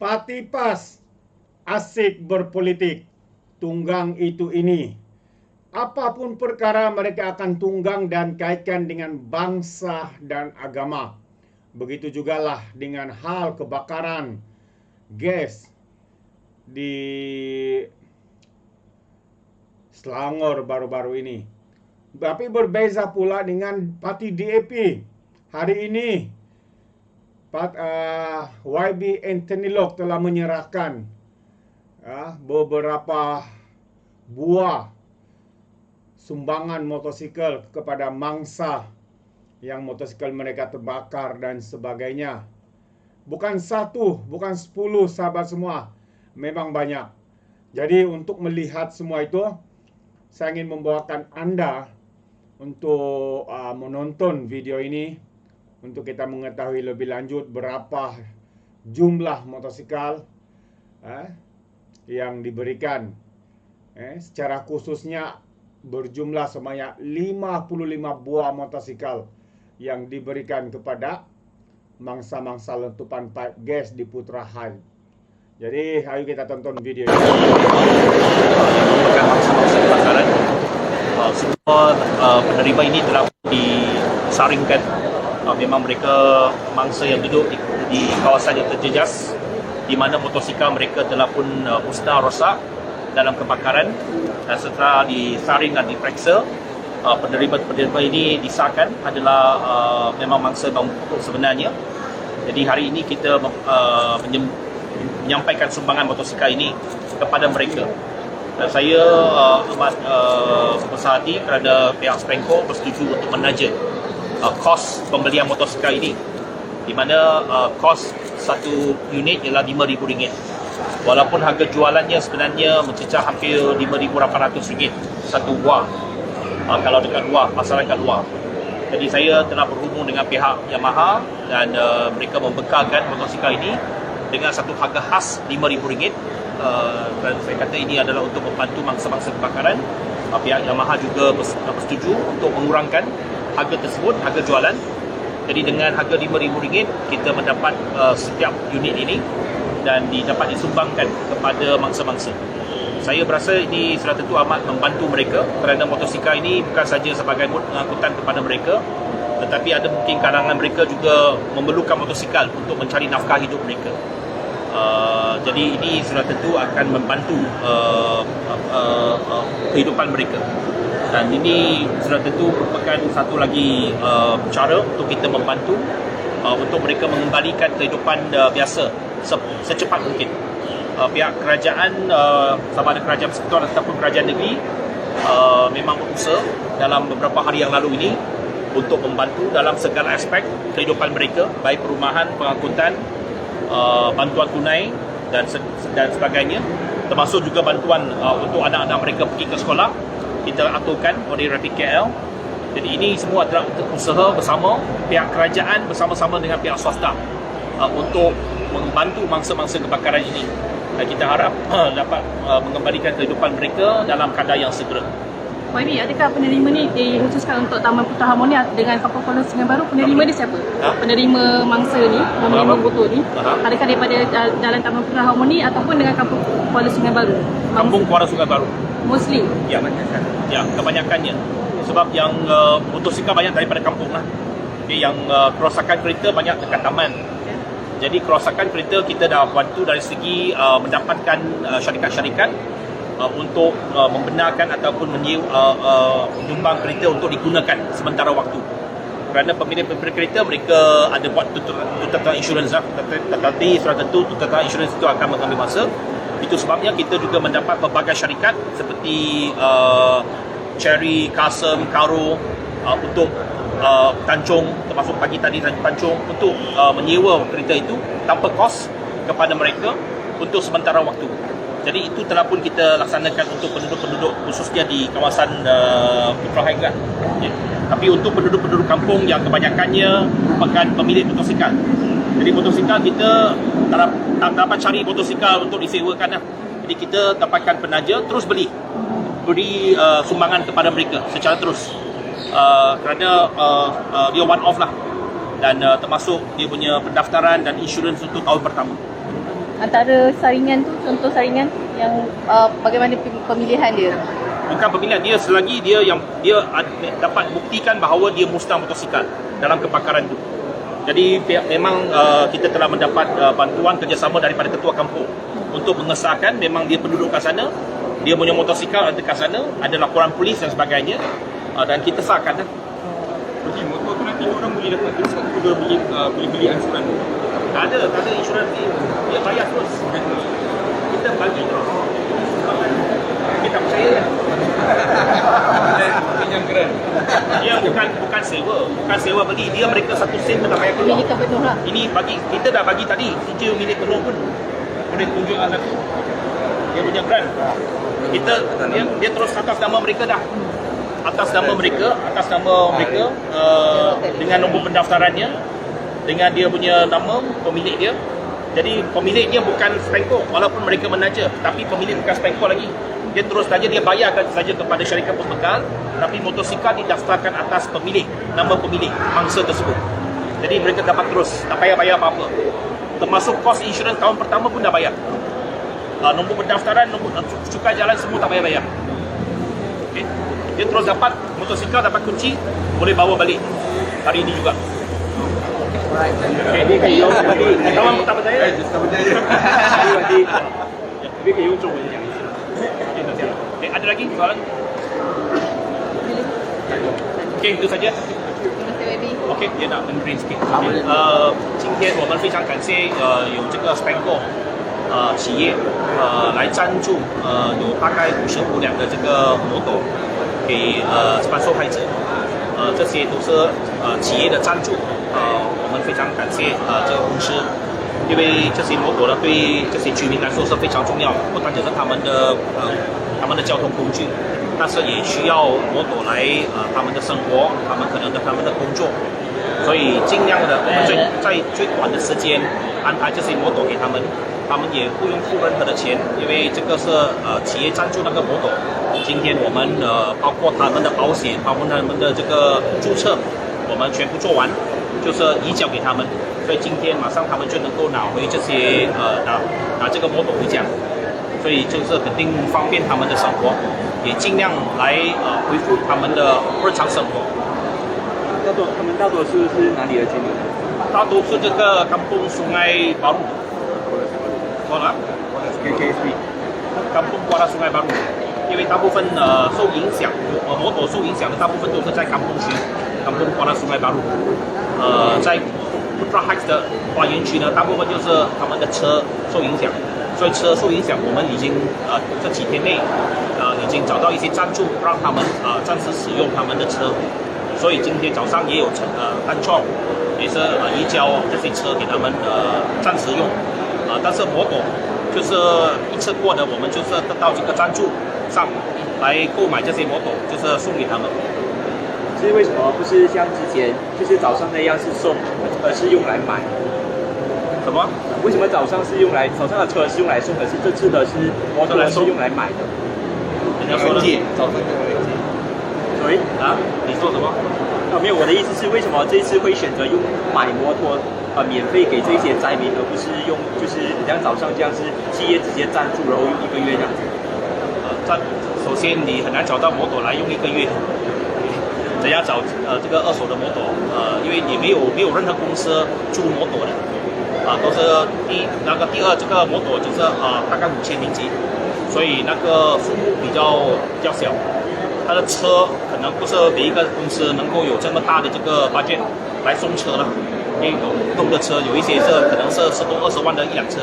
Parti PAS asik berpolitik, tunggang itu ini. Apa pun perkara mereka akan tunggang dan kaitkan dengan bangsa dan agama. Begitu jugalah dengan hal kebakaran gas di Selangor baru-baru ini. Tapi berbeza pula dengan parti DAP. Hari ini Pat, uh, YB Anthony telah menyerahkan uh, beberapa buah sumbangan motosikal kepada mangsa yang motosikal mereka terbakar dan sebagainya. Bukan satu, bukan sepuluh sahabat semua. Memang banyak. Jadi untuk melihat semua itu, saya ingin membawakan Anda untuk uh, menonton video ini untuk kita mengetahui lebih lanjut berapa jumlah motosikal eh, yang diberikan. Eh, secara khususnya berjumlah sebanyak 55 buah motosikal yang diberikan kepada mangsa-mangsa letupan pipe gas di Putra High. Jadi, ayo kita tonton video ini. semua uh, penerima ini telah disaringkan. Uh, memang mereka mangsa yang duduk di, di kawasan yang terjejas di mana motosikal mereka telah pun uh, musnah rosak dalam kebakaran dan setelah disaring dan diperiksa uh, penerima-penerima ini disahkan adalah uh, memang mangsa bang sebenarnya. Jadi hari ini kita uh, menyampaikan sumbangan motosikal ini kepada mereka. Dan saya uh, amat uh, besar hati kerana pihak Sprenko bersetuju untuk menaja uh, kos pembelian motosikal ini. Di mana uh, kos satu unit ialah RM5,000. Walaupun harga jualannya sebenarnya mencecah hampir RM5,800 satu buah. Uh, kalau dekat luar, pasaran kat luar. Jadi saya telah berhubung dengan pihak Yamaha dan uh, mereka membekalkan motosikal ini dengan satu harga khas RM5,000. Uh, dan saya kata ini adalah untuk membantu mangsa-mangsa kebakaran. Uh, pihak Yamaha juga uh, bersetuju untuk mengurangkan harga tersebut, harga jualan. Jadi dengan harga RM5,000 kita mendapat uh, setiap unit ini dan didapat disumbangkan kepada mangsa-mangsa. Saya berasa ini sudah tentu amat membantu mereka kerana motosikal ini bukan saja sebagai mud- angkutan kepada mereka tetapi ada mungkin kalangan mereka juga memerlukan motosikal untuk mencari nafkah hidup mereka. Uh, jadi ini sudah tentu akan membantu uh, uh, uh, kehidupan mereka dan ini sudah tentu merupakan satu lagi uh, cara untuk kita membantu uh, untuk mereka mengembalikan kehidupan uh, biasa se- secepat mungkin. Uh, pihak kerajaan uh, sama ada kerajaan persekutuan ataupun kerajaan negeri uh, memang berusaha dalam beberapa hari yang lalu ini untuk membantu dalam segala aspek kehidupan mereka baik perumahan, pengangkutan, uh, bantuan tunai dan se- dan sebagainya. Termasuk juga bantuan uh, untuk anak-anak mereka pergi ke sekolah kita aturkan oleh Rapid KL jadi ini semua adalah usaha bersama pihak kerajaan bersama-sama dengan pihak swasta uh, untuk membantu mangsa-mangsa kebakaran ini. Dan kita harap uh, dapat uh, mengembalikan kehidupan mereka dalam kadar yang segera YB, adakah penerima ni dikhususkan untuk Taman Putra Harmoni dengan Kampung Kuala Sungai Baru? Penerima dia siapa? Ha? Penerima mangsa ni, penerima botol ni. Aha. Adakah daripada Jalan Taman Putra Harmoni ataupun dengan Kampung Kuala Sungai Baru? Kampung Kuala Sungai Baru Muslim. Ya, ya kebanyakannya. Sebab yang uh, motosikal banyak daripada kampung lah. Okay, yang uh, kerosakan kereta banyak dekat taman. Jadi kerosakan kereta kita dah bantu dari segi uh, mendapatkan uh, syarikat-syarikat uh, untuk uh, membenarkan ataupun menyewa uh, uh, kereta untuk digunakan sementara waktu. Kerana pemilik-pemilik kereta mereka ada buat tututan insurans lah. Tetapi sudah tentu tututan insurans itu akan mengambil masa. Itu sebabnya kita juga mendapat pelbagai syarikat seperti uh, Cherry, Kasem, Karo uh, untuk uh, Tanjung termasuk pagi tadi Tan- Tanjung untuk uh, menyewa kereta itu tanpa kos kepada mereka untuk sementara waktu. Jadi itu telah pun kita laksanakan untuk penduduk-penduduk khususnya di kawasan uh, Putra Haig lah. Ya. Tapi untuk penduduk-penduduk kampung yang kebanyakannya merupakan pemilik motosikal. Jadi motosikal kita tak, tak dapat cari motosikal untuk disewakan lah. Jadi kita dapatkan penaja terus beli. Beri uh, sumbangan kepada mereka secara terus. Uh, kerana uh, uh, dia one off lah. dan uh, termasuk dia punya pendaftaran dan insurans untuk tahun pertama. Antara saringan tu, contoh saringan yang uh, bagaimana pem- pemilihan dia? Bukan pemilihan dia selagi dia yang dia dapat buktikan bahawa dia musnah motosikal dalam kebakaran itu. Jadi memang uh, kita telah mendapat uh, bantuan kerjasama daripada ketua kampung untuk mengesahkan memang dia penduduk kat sana, dia punya motosikal ada kat sana, ada laporan polis dan sebagainya uh, dan kita sahkan lah. Okey, motor tu nanti orang boleh dapat terus atau dia beli uh, boleh beli angsuran. Tak ada, tak ada insurans dia, dia bayar terus. Kita bagi terus. Kita percaya kan? Keren. Dia bukan bukan sewa, bukan sewa beli. Dia mereka satu sen pun tak payah keluar. Pemilikan penuh lah. Ini bagi kita dah bagi tadi sijil milik penuh pun boleh tunjukkan aku. Dia punya grant. Kita dia, dia terus atas nama mereka dah. Atas nama mereka, atas nama mereka uh, dengan nombor pendaftarannya dengan dia punya nama pemilik dia. Jadi pemiliknya bukan Spenco walaupun mereka menaja tapi pemilik bukan Spenco lagi. Dia terus saja dia bayarkan saja kepada syarikat pembekal tapi motosikal didaftarkan atas pemilik, nama pemilik mangsa tersebut. Jadi mereka dapat terus, tak payah bayar apa-apa. Termasuk kos insurans tahun pertama pun dah bayar. Uh, nombor pendaftaran, nombor uh, cukai jalan semua tak payah bayar. Okay. Dia terus dapat motosikal, dapat kunci, boleh bawa balik hari ini juga. 可以可以可以可以可以可以可以可以可以可以可以可以可以可以可以可以可 ok 就再见 ok 点到很可以 ok 呃今天我们非常感谢呃有这个 spend 过呃企业呃来赞助呃有大概五十五两的这个魔豆给呃这帮受害者呃这些都是呃企业的赞助呃我们非常感谢呃这个公司。因为这些摩托呢，对这些居民来说是非常重要，不单只是他们的呃他们的交通工具，但是也需要摩托来呃他们的生活，他们可能的他们的工作，所以尽量的我们最在最短的时间安排这些摩托给他们，他们也不用付任何的钱，因为这个是呃企业赞助那个摩托，今天我们呃包括他们的保险，包括他们的这个注册，我们全部做完，就是移交给他们，所以今天马上他们就能够拿回这些呃拿拿这个摩托回家。所以就是肯定方便他们的生活，也尽量来呃恢复他们的日常生活。大多他们大多数是哪里的居民？大多数这个 Kampung Sungai Baru，错了 KKSB。，Kampung Kuala Sungai Baru，因为大部分呃受影响，呃摩托受影响的大部分都是在 Kampung 区，Kampung Kuala Sungai Baru，呃在 Putra Heights 的花园区呢，大部分就是他们的车受影响，所以车受影响，我们已经呃这几天内呃已经找到一些赞助，让他们呃暂时使用他们的车，所以今天早上也有呃单创也是呃移交这些车给他们呃暂时用，呃但是摩托就是一次过的，我们就是得到这个赞助上来购买这些摩托，就是送给他们。是为什么不是像之前就是早上那样是送，而是用来买？什么？为什么早上是用来早上的车是用来送，可是这次的是摩托是用来买的？人家说的早上的危机。所以啊？你说什么？啊没有，我的意思是为什么这次会选择用买摩托呃免费给这些灾民，而不是用就是像早上这样是企业直接赞助，然后用一个月这样子？呃，赞首先你很难找到摩托来用一个月，怎样找呃这个二手的摩托？呃，因为你没有没有任何公司租摩托的，啊、都是第那个第二这个摩托就是呃大概五千零几，所以那个数目比较比较小，它的车可能不是每一个公司能够有这么大的这个配件来送车了，因为有动的车有一些是可能是十多二十万的一辆车，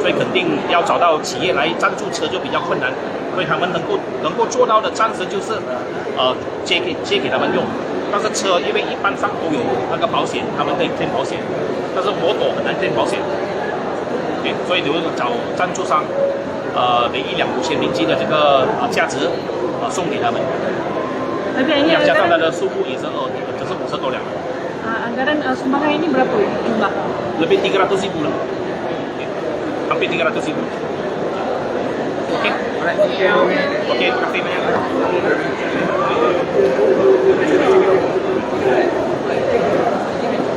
所以肯定要找到企业来赞助车就比较困难，所以他们能够能够做到的暂时就是呃借给借给他们用，但是车因为一般上都有那个保险，他们可以添保险，但是摩托很难添保险，对，所以你会找赞助商，呃，给一两五千美金的这个呃价值，呃送给他们，Tapi ini 加上它的数目也是呃只是五十多辆，uh, anggaran uh, sumbangan ini berapa jumlah? lebih 300 ribu lah, okay. hampir 300 ribu. Okey, Okay.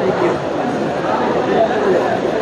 Thank you.